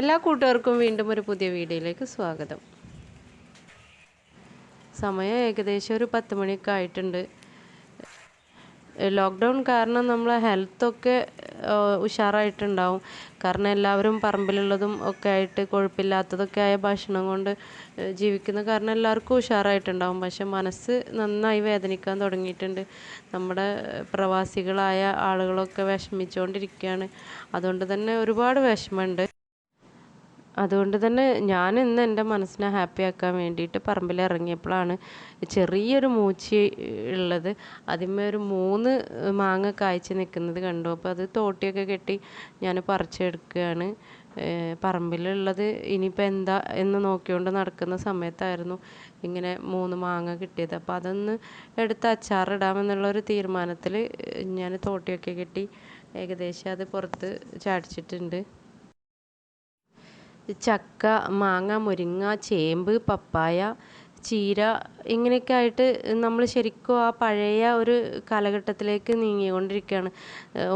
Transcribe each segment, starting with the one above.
എല്ലാ കൂട്ടുകാർക്കും വീണ്ടും ഒരു പുതിയ വീഡിയോയിലേക്ക് സ്വാഗതം. സമയം ഏകദേശം ഒരു പത്ത് മണിയൊക്കെ ആയിട്ടുണ്ട്. ലോക്ക്ഡൗൺ കാരണം നമ്മളെ ഹെൽത്തൊക്കെ ഉഷാറായിട്ടുണ്ടാവും. കാരണം എല്ലാവരും പറമ്പിലുള്ളതും ഒക്കെ ആയിട്ട് കൊഴുപ്പില്ലാത്തതൊക്കെ ആയ ഭക്ഷണം കൊണ്ട് ജീവിക്കുന്ന കാരണം എല്ലാവർക്കും ഉഷാറായിട്ടുണ്ടാവും. പക്ഷെ മനസ്സ് നന്നായി വേദനിക്കാൻ തുടങ്ങിയിട്ടുണ്ട്. നമ്മുടെ പ്രവാസികളായ ആളുകളൊക്കെ വിഷമിച്ചുകൊണ്ടിരിക്കുകയാണ്. അതുകൊണ്ട് തന്നെ ഒരുപാട് വിഷമമുണ്ട്. അതുകൊണ്ട് തന്നെ ഞാൻ ഇന്ന് എന്റെ മനസ്സിനെ ഹാപ്പി ആക്കാൻ വേണ്ടിയിട്ട് പറമ്പിൽ ഇറങ്ങിയപ്പോഴാണ് ചെറിയൊരു മൂച്ചി ഉള്ളത്. അതിന്മേൽ ഒരു മൂന്ന് മാങ്ങ കായ്ച്ച് നിൽക്കുന്നത് കണ്ടു. അപ്പോൾ അത് തോട്ടിയൊക്കെ കെട്ടി ഞാൻ പറിച്ചെടുക്കുകയാണ്. പറമ്പിലുള്ളത് ഇനിയിപ്പോൾ എന്താ എന്ന് നോക്കിക്കൊണ്ട് നടക്കുന്ന സമയത്തായിരുന്നു ഇങ്ങനെ മൂന്ന് മാങ്ങ കിട്ടിയത്. അപ്പോൾ അതൊന്ന് എടുത്ത് അച്ചാറിടാമെന്നുള്ളൊരു തീരുമാനത്തിൽ ഞാൻ തോട്ടിയൊക്കെ കെട്ടി ഏകദേശം അത് പുറത്ത് ചാടിച്ചിട്ടുണ്ട്. ചക്ക മാങ്ങ മുരിങ്ങ ചേമ്പ് പപ്പായ ചീര ഇങ്ങനെയൊക്കെ ആയിട്ട് നമ്മൾ ശരിക്കും ആ പഴയ ഒരു കാലഘട്ടത്തിലേക്ക് നീങ്ങിക്കൊണ്ടിരിക്കുകയാണ്.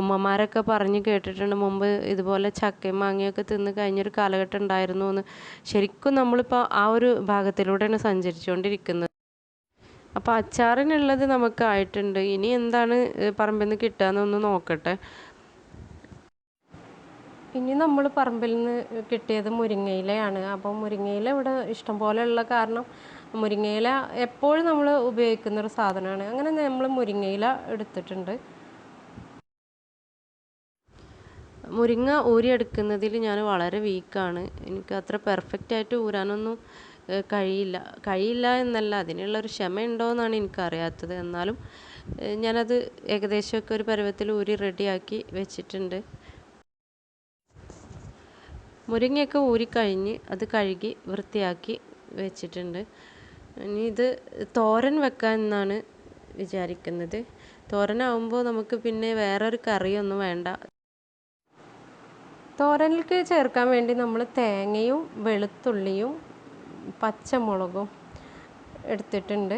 ഉമ്മമാരൊക്കെ പറഞ്ഞു കേട്ടിട്ടുണ്ട് മുമ്പ് ഇതുപോലെ ചക്കയും മാങ്ങയൊക്കെ തിന്ന് കഴിഞ്ഞൊരു കാലഘട്ടം ഉണ്ടായിരുന്നു എന്ന് ശരിക്കും നമ്മളിപ്പോൾ ആ ഒരു ഭാഗത്തിലൂടെയാണ് സഞ്ചരിച്ചുകൊണ്ടിരിക്കുന്നത്. അപ്പോൾ അച്ചാറിനുള്ളത് നമുക്ക് ആയിട്ടുണ്ട് ഇനി എന്താണ് പറമ്പിൽ നിന്ന് കിട്ടുക എന്നൊന്ന് നോക്കട്ടെ. ഇനി നമ്മൾ പറമ്പിൽ നിന്ന് കിട്ടിയത് മുരിങ്ങയിലയാണ്. അപ്പോൾ മുരിങ്ങയില ഇവിടെ ഇഷ്ടം പോലെ ഉള്ള കാരണം മുരിങ്ങയില എപ്പോഴും നമ്മൾ ഉപയോഗിക്കുന്ന ഒരു സാധനമാണ്. അങ്ങനെ നമ്മൾ മുരിങ്ങയില എടുത്തിട്ടുണ്ട്. മുരിങ്ങ ഊരിയെടുക്കുന്നതിൽ ഞാൻ വളരെ വീക്കാണ്. എനിക്ക് അത്ര പെർഫെക്റ്റ് ആയിട്ട് ഊരാനൊന്നും കഴിയില്ല. കഴിയില്ല എന്നല്ല അതിനുള്ളൊരു ക്ഷമ ഉണ്ടോ എന്നാണ് എനിക്കറിയാത്തത്. എന്നാലും ഞാനത് ഏകദേശമൊക്കെ ഒരു പരുവത്തിൽ ഊരി റെഡിയാക്കി വെച്ചിട്ടുണ്ട്. മുരിങ്ങയൊക്കെ ഊരിക്കഴിഞ്ഞ് അത് കഴുകി വൃത്തിയാക്കി വെച്ചിട്ടുണ്ട്. ഇനി ഇത് തോരൻ വെക്കാൻ എന്നാണ് വിചാരിക്കുന്നത്. തോരനാവുമ്പോൾ നമുക്ക് പിന്നെ വേറൊരു കറിയൊന്നും വേണ്ട. തോരനിലേക്ക് ചേർക്കാൻ വേണ്ടി നമ്മൾ തേങ്ങയും വെളുത്തുള്ളിയും പച്ചമുളകും എടുത്തിട്ടുണ്ട്.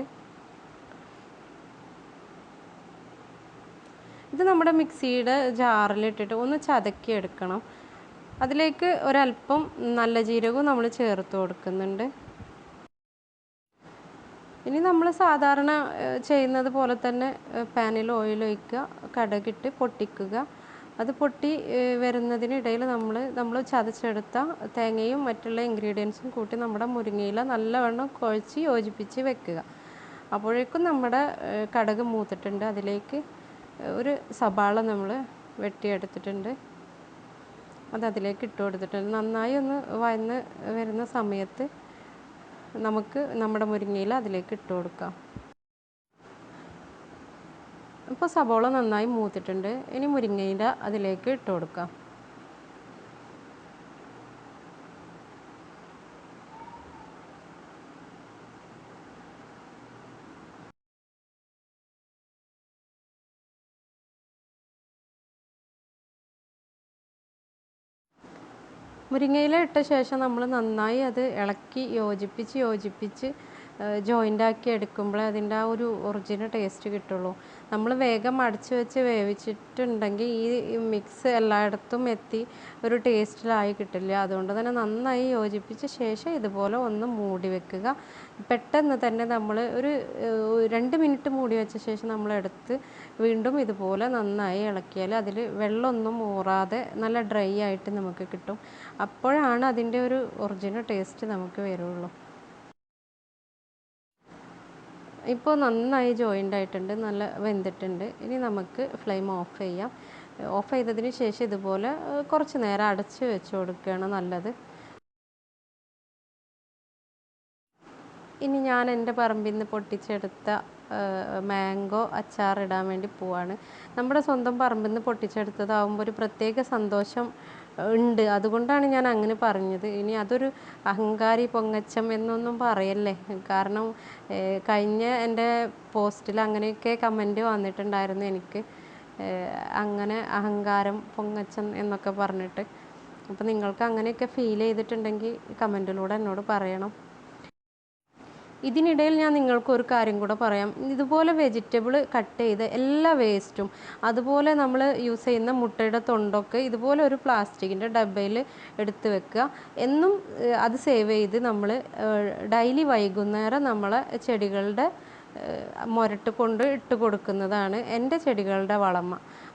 ഇത് നമ്മുടെ മിക്സിയുടെ ജാറിലിട്ടിട്ട് ഒന്ന് ചതക്കി എടുക്കണം അതിലേക്ക് ഒരല്പം നല്ല ജീരകവും നമ്മൾ ചേർത്ത് കൊടുക്കുന്നുണ്ട്. ഇനി നമ്മൾ സാധാരണ ചെയ്യുന്നത് പോലെ തന്നെ പാനിൽ ഓയിൽ ഒഴിക്കുക കടകിട്ട് പൊട്ടിക്കുക. അത് പൊട്ടി വരുന്നതിനിടയിൽ നമ്മൾ നമ്മൾ ചതച്ചെടുത്ത തേങ്ങയും മറ്റുള്ള ഇൻഗ്രീഡിയൻസും കൂട്ടി നമ്മുടെ മുരിങ്ങയില നല്ലവണ്ണം കുഴച്ച് യോജിപ്പിച്ച് വെക്കുക. അപ്പോഴേക്കും നമ്മുടെ കടക് മൂത്തിട്ടുണ്ട്. അതിലേക്ക് ഒരു സവാള നമ്മൾ വെട്ടിയെടുത്തിട്ടുണ്ട്. അത് അതിലേക്ക് ഇട്ട് കൊടുത്തിട്ട് നന്നായി ഒന്ന് വഴന്ന് വരുന്ന സമയത്ത് നമുക്ക് നമ്മുടെ മുരിങ്ങയില അതിലേക്ക് ഇട്ട് കൊടുക്കാം. ഇപ്പോൾ സബോള നന്നായി മൂത്തിട്ടുണ്ട്. ഇനി മുരിങ്ങയില അതിലേക്ക് ഇട്ട് കൊടുക്കാം. മുരിങ്ങയില ഇട്ട ശേഷം നമ്മൾ നന്നായി അത് ഇളക്കി യോജിപ്പിച്ച് യോജിപ്പിച്ച് ജോയിന്റ് ആക്കി എടുക്കുമ്പോഴേ അതിന്റെ ആ ഒരു ഒറിജിനൽ ടേസ്റ്റ് കിട്ടുള്ളൂ. നമ്മൾ വേഗം അടച്ചു വെച്ച് വേവിച്ചിട്ടുണ്ടെങ്കിൽ ഈ മിക്സ് എല്ലായിടത്തും എത്തി ഒരു ടേസ്റ്റിലായി കിട്ടില്ല. അതുകൊണ്ട് തന്നെ നന്നായി യോജിപ്പിച്ച ശേഷം ഇതുപോലെ ഒന്ന് മൂടി വെക്കുക. പെട്ടെന്ന് തന്നെ നമ്മൾ ഒരു രണ്ട് മിനിറ്റ് മൂടി വെച്ച ശേഷം നമ്മൾ എടുത്ത് വീണ്ടും ഇതുപോലെ നന്നായി ഇളക്കിയാൽ അതിൽ വെള്ളമൊന്നും ഊറാതെ നല്ല ഡ്രൈ ആയിട്ട് നമുക്ക് കിട്ടും. അപ്പോഴാണ് അതിന്റെ ഒരു ഒറിജിനൽ ടേസ്റ്റ് നമുക്ക് വരുള്ളൂ. ഇപ്പോൾ നന്നായി ജോയിന്റ് ആയിട്ടുണ്ട് നല്ല വെന്തിട്ടുണ്ട്. ഇനി നമുക്ക് ഫ്ലെയിം ഓഫ് ചെയ്യാം. ഓഫ് ചെയ്തതിന് ശേഷം ഇതുപോലെ കുറച്ച് നേരം അടച്ച് വെച്ച് കൊടുക്കുകയാണ് നല്ലത്. ഇനി ഞാൻ എന്റെ പറമ്പിൽ നിന്ന് പൊട്ടിച്ചെടുത്ത മാംഗോ അച്ചാറിടാൻ വേണ്ടി പോവാണ്. നമ്മുടെ സ്വന്തം പറമ്പിൽ നിന്ന് പൊട്ടിച്ചെടുത്തതാവുമ്പോൾ ഒരു പ്രത്യേക സന്തോഷം ഉണ്ട്. അതുകൊണ്ടാണ് ഞാൻ അങ്ങനെ പറഞ്ഞത്. ഇനി അതൊരു അഹങ്കാരി പൊങ്ങച്ചം എന്നൊന്നും പറയല്ലേ. കാരണം കഴിഞ്ഞ എന്റെ പോസ്റ്റിൽ അങ്ങനെയൊക്കെ കമന്റ് വന്നിട്ടുണ്ടായിരുന്നു എനിക്ക്. അങ്ങനെ അഹങ്കാരം പൊങ്ങച്ചം എന്നൊക്കെ പറഞ്ഞിട്ട്. അപ്പോൾ നിങ്ങൾക്ക് അങ്ങനെയൊക്കെ ഫീൽ ചെയ്തിട്ടുണ്ടെങ്കിൽ കമന്റിലൂടെ എന്നോട് പറയണം. ഇതിനിടയിൽ ഞാൻ നിങ്ങൾക്ക് ഒരു കാര്യം കൂടെ പറയാം. ഇതുപോലെ വെജിറ്റബിൾ കട്ട് ചെയ്ത് എല്ലാ വേസ്റ്റും അതുപോലെ നമ്മൾ യൂസ് ചെയ്യുന്ന മുട്ടയുടെ തൊണ്ടൊക്കെ ഇതുപോലെ ഒരു പ്ലാസ്റ്റിക്കിന്റെ ഡബ്ബയിൽ എടുത്ത് വെക്കുക. എന്നും അത് സേവ് ചെയ്ത് നമ്മൾ ഡെയിലി വൈകുന്നേരം നമ്മളെ ചെടികളുടെ മുരട്ട് കൊണ്ട് ഇട്ട് കൊടുക്കുന്നതാണ് എന്റെ ചെടികളുടെ വളമ.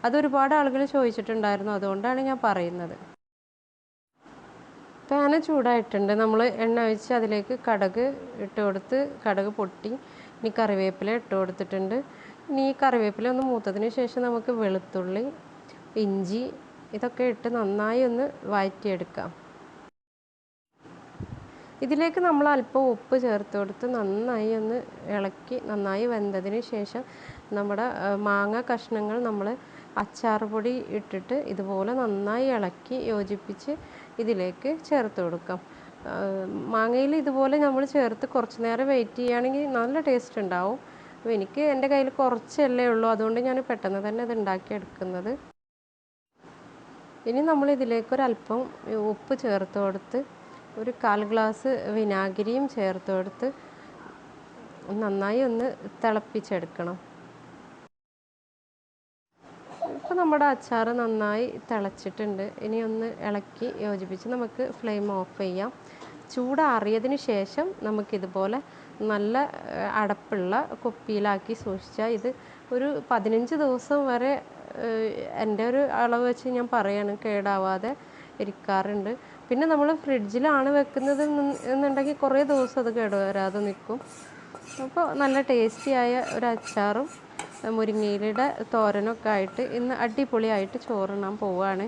അതൊരുപാട് ആളുകൾ ചോദിച്ചിട്ടുണ്ടായിരുന്നു അതുകൊണ്ടാണ് ഞാൻ പറയുന്നത്. പാന് ചൂടായിട്ടുണ്ട്. നമ്മൾ എണ്ണ ഒഴിച്ച് അതിലേക്ക് കടക് ഇട്ട് കൊടുത്ത് കടക് പൊട്ടി. ഇനി കറിവേപ്പില ഇട്ട് കൊടുത്തിട്ടുണ്ട്. ഇനി ഈ കറിവേപ്പില ഒന്ന് മൂത്തതിന് ശേഷം നമുക്ക് വെളുത്തുള്ളി ഇഞ്ചി ഇതൊക്കെ ഇട്ട് നന്നായി ഒന്ന് വഴറ്റിയെടുക്കാം ഇതിലേക്ക് നമ്മൾ അല്പം ഉപ്പ് ചേർത്ത് കൊടുത്ത് നന്നായി ഒന്ന് ഇളക്കി നന്നായി വെന്തതിന് ശേഷം നമ്മുടെ മാങ്ങ കഷ്ണങ്ങൾ നമ്മൾ അച്ചാർ പൊടി ഇട്ടിട്ട് ഇതുപോലെ നന്നായി ഇളക്കി യോജിപ്പിച്ച് ഇതിലേക്ക് ചേർത്ത് കൊടുക്കാം. മാങ്ങയിൽ ഇതുപോലെ നമ്മൾ ചേർത്ത് കുറച്ച് നേരം വെയിറ്റ് ചെയ്യുകയാണെങ്കിൽ നല്ല ടേസ്റ്റ് ഉണ്ടാവും. അപ്പോൾ എനിക്ക് എന്റെ കയ്യിൽ കുറച്ചല്ലേ ഉള്ളൂ. അതുകൊണ്ട് ഞാൻ പെട്ടെന്ന് തന്നെ ഇത് ഉണ്ടാക്കിയെടുക്കുന്നത്. ഇനി നമ്മൾ ഇതിലേക്ക് അല്പം ഉപ്പ് ചേർത്ത് കൊടുത്ത് ഒരു കാൽ ഗ്ലാസ് വിനാഗിരിയും ചേർത്ത് കൊടുത്ത് നന്നായി ഒന്ന് തിളപ്പിച്ചെടുക്കണം. ഇപ്പോൾ നമ്മുടെ അച്ചാർ നന്നായി തിളച്ചിട്ടുണ്ട്. ഇനി ഒന്ന് ഇളക്കി യോജിപ്പിച്ച് നമുക്ക് ഫ്ലെയിം ഓഫ് ചെയ്യാം. ചൂടാറിയതിന് ശേഷം നമുക്കിതുപോലെ നല്ല അടപ്പുള്ള കുപ്പിയിലാക്കി സൂക്ഷിച്ചാൽ ഇത് ഒരു പതിനഞ്ച് ദിവസം വരെ എന്റെ ഒരു അളവ് വെച്ച് ഞാൻ പറയാണ് കേടാവാതെ ഇരിക്കാറുണ്ട്. പിന്നെ നമ്മൾ ഫ്രിഡ്ജിലാണ് വെക്കുന്നത് എന്നുണ്ടെങ്കിൽ കുറേ ദിവസം അത് കേടുവരാതെ നിൽക്കും. അപ്പോൾ നല്ല ടേസ്റ്റിയായ ഒരു അച്ചാറും മുരിങ്ങയിലയുടെ തോരനൊക്കെ ആയിട്ട് ഇന്ന് അടിപൊളിയായിട്ട് ചോറുണ്ണാൻ പോവുകയാണ്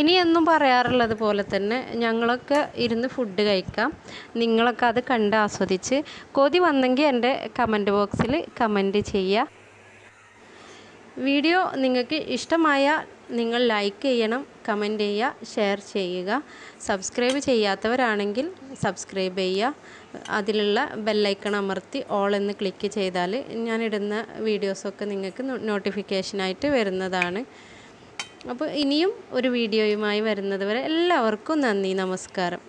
ഇനി എന്നും പറയാറുള്ളത് പോലെ തന്നെ ഞങ്ങളൊക്കെ ഇരുന്ന് ഫുഡ് കഴിക്കാം. നിങ്ങളൊക്കെ അത് കണ്ട് ആസ്വദിച്ച് കൊതി വന്നെങ്കിൽ എന്റെ കമന്റ് ബോക്സിൽ കമന്റ് ചെയ്യുക. വീഡിയോ നിങ്ങൾക്ക് ഇഷ്ടമായ നിങ്ങൾ ലൈക്ക് ചെയ്യണം. കമന്റ് ചെയ്യുക ഷെയർ ചെയ്യുക. സബ്സ്ക്രൈബ് ചെയ്യാത്തവരാണെങ്കിൽ സബ്സ്ക്രൈബ് ചെയ്യുക. അതിലുള്ള ബെല്ലൈക്കൺ അമർത്തി ഓൾ എന്ന് ക്ലിക്ക് ചെയ്താൽ ഞാനിടുന്ന വീഡിയോസൊക്കെ നിങ്ങൾക്ക് നോട്ടിഫിക്കേഷനായിട്ട് വരുന്നതാണ്. അപ്പോൾ ഇനിയും ഒരു വീഡിയോയുമായി വരുന്നത് വരെ എല്ലാവർക്കും നന്ദി നമസ്കാരം.